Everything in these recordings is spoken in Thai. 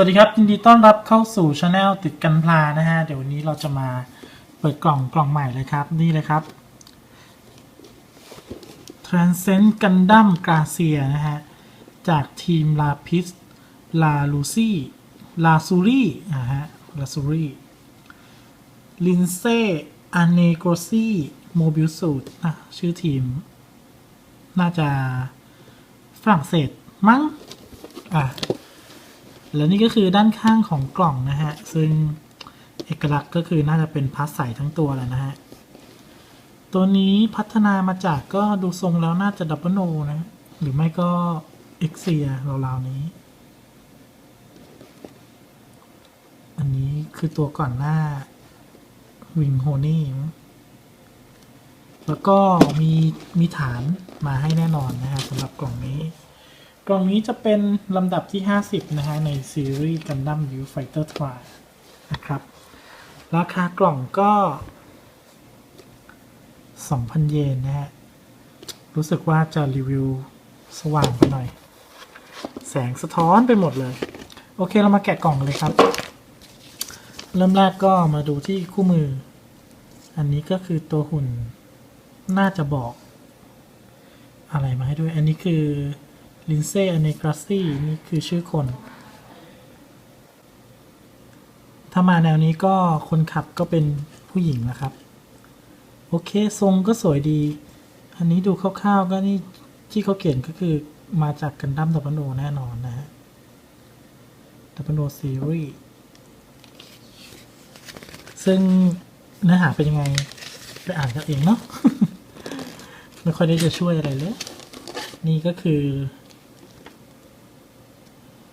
วัสดีครับยินดีต้อนรับเข้าสู่ช anel ติดกันพลานะฮะ เดี๋ยววันนี้เราจะมาเปิดกล่องกล่องใหม่เลยครับ นี่เลยครับ Transcend Gundam Gracia นะฮะ จากทีมลาพิสลาลูซี่ลาซูรี่นะฮะลาซูรี่ลินเซ่อเนโกซี่โมบิลสูตนะชื่อทีม น่าจะฝรั่งเศสมั้งอะ แล้วนี่ก็คือด้านข้างของกล่องนะฮะ ซึ่งเอกลักษณ์ก็คือน่าจะเป็นพลาสใสทั้งตัวแหล้วนะฮะ ตัวนี้พัฒนามาจากก็ดูทรงแล้วน่าจะดับเบิลโนนะ หรือไม่ก็เอ็กเซียราวๆนี้ อันนี้คือตัวก่อนหน้าวิงโฮนี่แล้วก็มีมีฐานมาให้แน่นอนนะฮะสำหรับกล่องนี้ กล่องนี้จะเป็นลำดับที่ 50 นะฮะ ในซีรีส์ Gundam u Fighter t r i นะครับ ราคากล่องก็ 2,000 เยนนะฮะ รู้สึกว่าจะรีวิวสว่างไปหน่อย แสงสะท้อนไปหมดเลย โอเคเรามาแกะกล่องเลยครับ เริ่มแรกก็มาดูที่คู่มือ อันนี้ก็คือตัวหุ่นน่าจะบอก อะไรมาให้ด้วย อันนี้คือ ลินเซ่อเนกราซี่นี่คือชื่อคน ถ้ามาแนวนี้ก็คนขับก็เป็นผู้หญิงนะครับ โอเค ทรงก็สวยดี อันนี้ดูคร่าวๆก็นี่ที่เขาเขียนก็คือมาจากกันดั้มดับเบิลโนแน่นอนนะฮะดับเบิลโนซีรีส์ซึ่งเนื้อหาเป็นยังไง ไปอ่านกันเองเนาะไม่ค่อยได้จะช่วยอะไรเลย นี่ก็คือ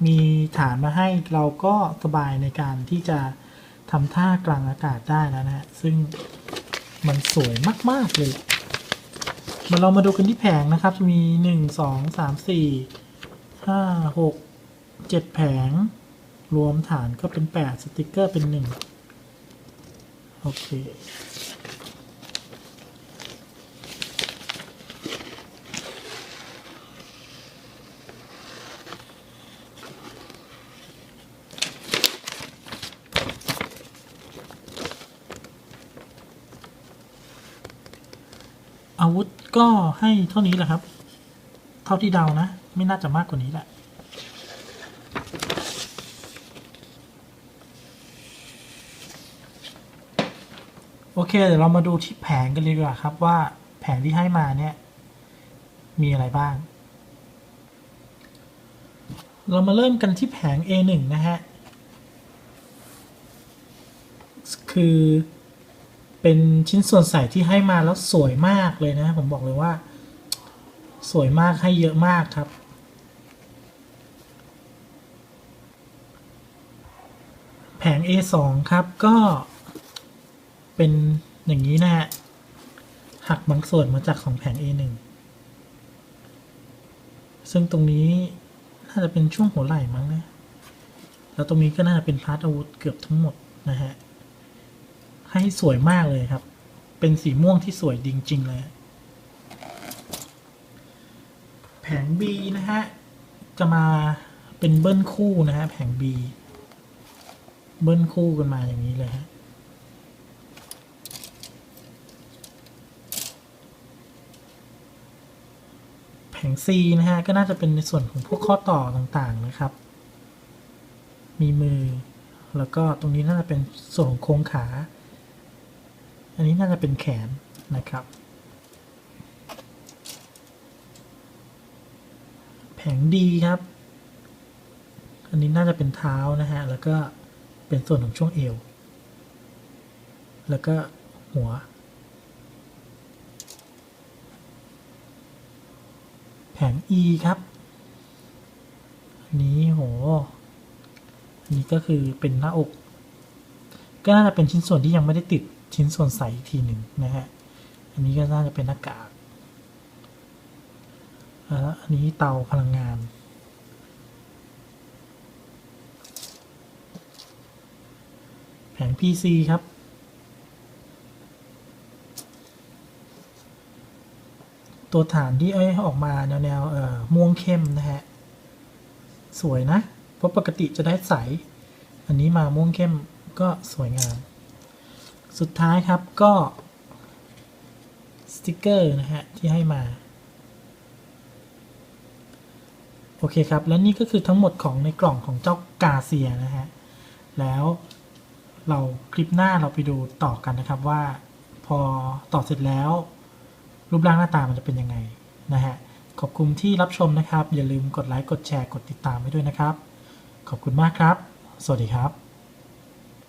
มีฐานมาให้เราก็สบายในการที่จะทำท่ากลางอากาศได้แล้วนะซึ่งมันสวยมาก ๆ เลยมาเรามาดูกันที่แผงนะครับ จะมีหนึ่งสองสามสี่ห้าหกเจ็ดแผง รวมฐานก็เป็นแปดสติกเกอร์เป็นหนึ่งโอเค อาวุธก็ให้เท่านี้แหละครับ เท่าที่เดานะ ไม่น่าจะมากกว่านี้แหละ โอเค เดี๋ยวเรามาดูที่แผงกันเลยดีกว่าครับว่าแผงที่ให้มาเนี่ย มีอะไรบ้าง เรามาเริ่มกันที่แผง A1 นะฮะ คือ เป็นชิ้นส่วนใส่ที่ให้มาแล้วสวยมากเลยนะ ผมบอกเลยว่า สวยมากให้เยอะมากครับ แผง A2 ครับก็เป็นอย่างนี้นะฮะหักบางส่วนมาจากของแผง A1 ซึ่งตรงนี้น่าจะเป็นช่วงหัวไหล่มั้งนะ แล้วตรงนี้ก็น่าจะเป็นพาร์ทอาวุธเกือบทั้งหมดนะฮะ ให้สวยมากเลยครับ เป็นสีม่วงที่สวยจริง ๆ เลย แผง B นะฮะ จะมาเป็นเบิ้ลคู่นะฮะ แผง B เบิ้ลคู่กันมาอย่างนี้เลยฮะแผง C นะฮะ ก็น่าจะเป็นในส่วนของพวกข้อต่อต่างๆนะครับ มีมือ แล้วก็ตรงนี้น่าจะเป็นส่วนของโครงขา อันนี้น่าจะเป็นแขนนะครับ แผงดีครับ อันนี้น่าจะเป็นเท้านะฮะ แล้วก็เป็นส่วนของช่วงเอว แล้วก็หัว แผง E ครับ อันนี้โหอันนี้ก็คือเป็นหน้าอก ก็น่าจะเป็นชิ้นส่วนที่ยังไม่ได้ติด ชิ้นส่วนใสอีกทีหนึ่งนะฮะ อันนี้ก็น่าจะเป็นหน้ากากแล้วอันนี้เตาพลังงาน แผง PC ครับ ตัวฐานที่เอ้ยออกมาแนวแนวเอ่อม่วงเข้มนะฮะ สวยนะ เพราะปกติจะได้ใส อันนี้มาม่วงเข้มก็สวยงาม สุดท้ายครับก็สติกเกอร์นะฮะที่ให้มา โอเคครับ และนี่ก็คือทั้งหมดของในกล่องของเจ้ากาเซียนะฮะ แล้วเราคลิปหน้าเราไปดูต่อกันนะครับว่าพอต่อเสร็จแล้ว รูปร่างหน้าตามันจะเป็นยังไงนะฮะ ขอบคุณที่รับชมนะครับ อย่าลืมกดไลค์กดแชร์กดติดตามไว้ด้วยนะครับ ขอบคุณมากครับ สวัสดีครับ